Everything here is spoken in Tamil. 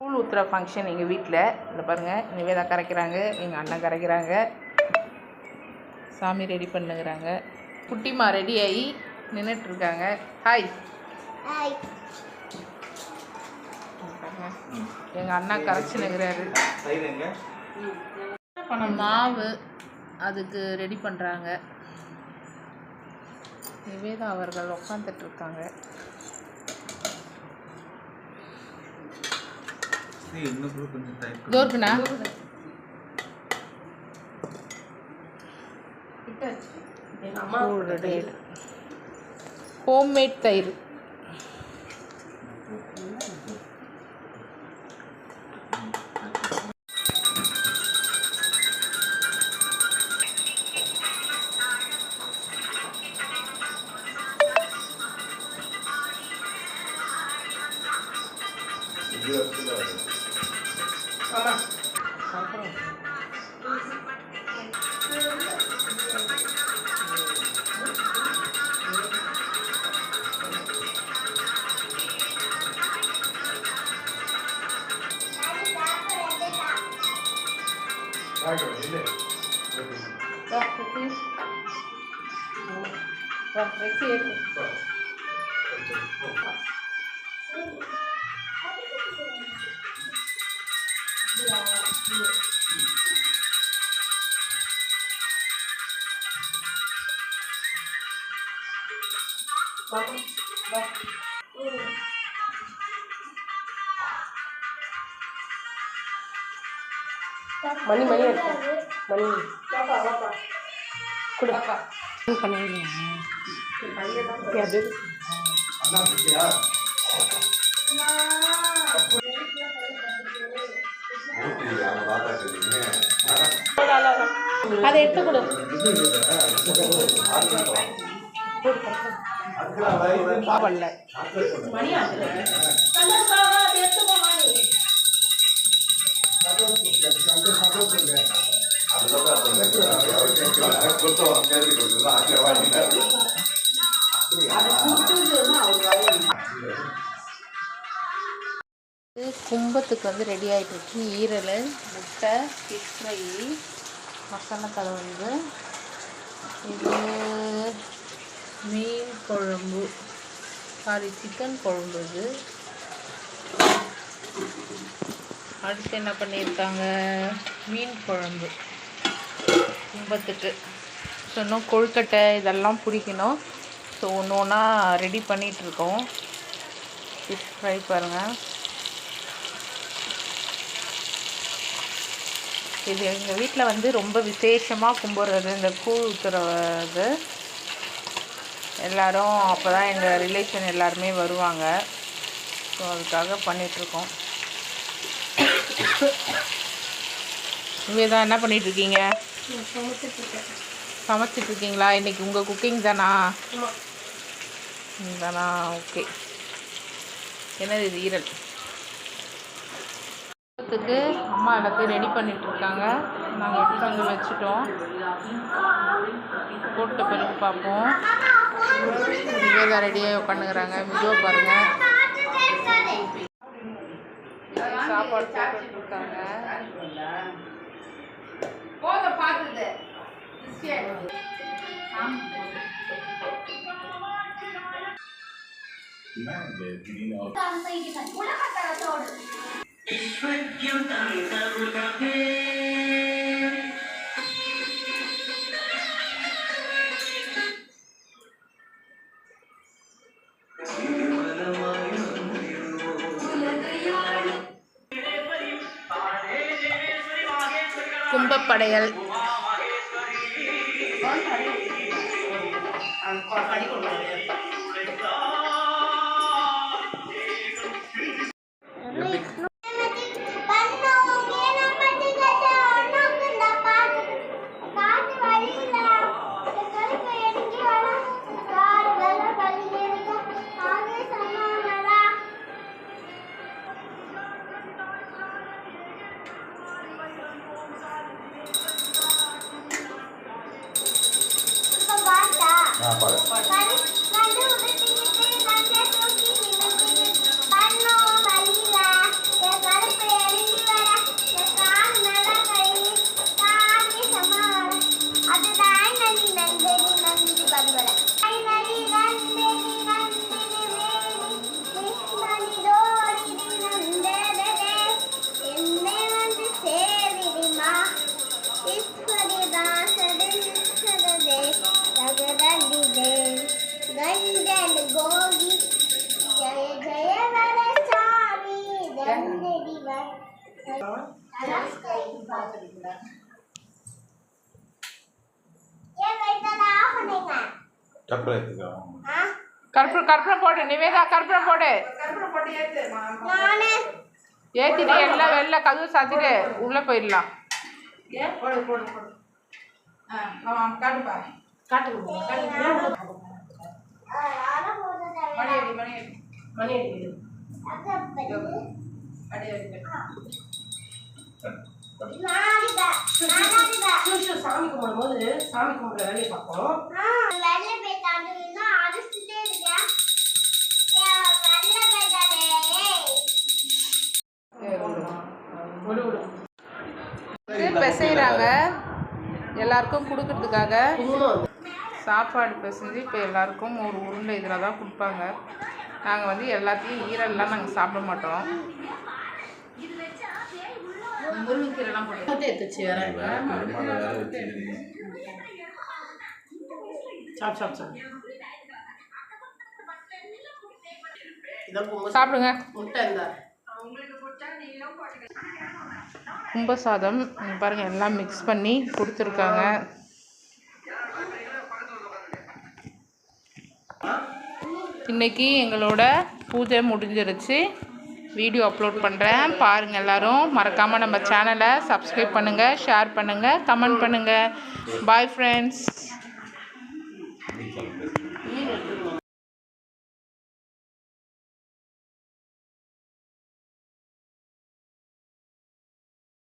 கூழ் ஊற்றுற ஃபங்க்ஷன் எங்கள் வீட்டில் இந்த பாருங்கள் நிவேதா கரைக்கிறாங்க எங்கள் அண்ணன் கரைக்கிறாங்க. சாமி ரெடி பண்ணுகிறாங்க குட்டிமா ரெடி ஆகி நின்றுட்டுருக்காங்க ஹாய் ஹாய் எங்கள் அண்ணா கரைச்சி நிற்கிறாரு மாவு அதுக்கு ரெடி பண்ணுறாங்க நிவேதா அவர்கள் உட்காந்துட்டு இன்னும் கூட கொஞ்சம் டைம் இதோ இருக்குண்ணா ஹோம்மேட் தயிர். para. Sai pra. Vai, Gabriel. Vai, Gabriel. Vai, Gabriel. Vai, Gabriel. மணி மணி எடுத்து மணி. கொடு. பண்ணுவீங்க அது. அதை எடுத்து கொடு. சாப்பிடல இது கும்பத்துக்கு வந்து ரெடி ஆகிட்டுருக்கு ஈரல் முட்டை ஃபிஷ் ஃப்ரை மசாலா வந்து இது மீன் குழம்பு. சாரி சிக்கன் குழம்பு இது. அடுத்து என்ன பண்ணியிருக்காங்க? மீன் குழம்பு. கும்பத்துக்கு. ஸோ இன்னும் கொழுக்கட்டை இதெல்லாம் பிடிக்கணும். ஸோ ஒன்று ஒன்றா ரெடி பண்ணிகிட்ருக்கோம் ஃபிஷ் ஃப்ரை பாருங்கள் இது எங்கள் வீட்டில் வந்து ரொம்ப விசேஷமாக கும்பிட்றது இந்த கூழ் ஊற்றுறது எல்லாரும் அப்போ தான் எங்கள் ரிலேஷன் எல்லாருமே வருவாங்க. ஸோ அதுக்காக பண்ணிகிட்ருக்கோம் தான் என்ன பண்ணிகிட்ருக்கீங்க சமைச்சிட்ருக்கீங்களா? இன்றைக்கி உங்கள் குக்கிங் தானா? தானா? ஓகே. என்னது இது ஈரல்? க்கு அம்மா எல்லாத்தையும் ரெடி பண்ணிட்டு இருக்காங்க நாங்கள் எடுத்து அங்கே வச்சுட்டோம். போட்ட பிறகு பார்ப்போம். நிவேதா ரெடியாக உட்காந்துக்கிறாங்க. மிஜோ பாருங்க. சாப்பாடு போட்டுட்டு இருக்காங்க கும்பப்படையல். हाँ पढ़। டப்பர் எடுத்துக்கோ கற்பூரம் கற்பூரம் போடு நிவேதா கற்பூரம் போடு. ஏத்திட்டு எல்லாம் வெளில கதவு சாத்திட்டு உள்ள போயிடலாம். மணி அடிக்குது சாமி கும்பிடும் போது சாமி கும்பிட்ற வேலையை பிசைகிறாங்க எல்லாருக்கும் கொடுக்கறதுக்காக சாப்பாடு பிசைஞ்சு இப்போ எல்லாருக்கும் ஒரு உருண்டை இதில் தான் கொடுப்பாங்க. நாங்கள் வந்து எல்லாத்தையும் ஈரல்லாம் நாங்கள் சாப்பிட மாட்டோம். முருங்கைக்கீரைலாம் போட்டு எடுத்துச்சு வேற. சாப் சாப் சாப். சாப்பிடுங்க. முட்டை இருந்தா. கும்ப சாதம் இங்க பாருங்க எல்லாம் மிக்ஸ் பண்ணி கொடுத்துருக்காங்க. இன்னைக்கு எங்களோட பூஜை முடிஞ்சிருச்சு. வீடியோ அப்லோட் பண்ணுறேன் பாருங்கள் எல்லாரும். மறக்காமல் நம்ம சேனலை சப்ஸ்கிரைப் பண்ணுங்கள் ஷேர் பண்ணுங்கள் கமெண்ட் பண்ணுங்கள் பாய் ஃப்ரெண்ட்ஸ்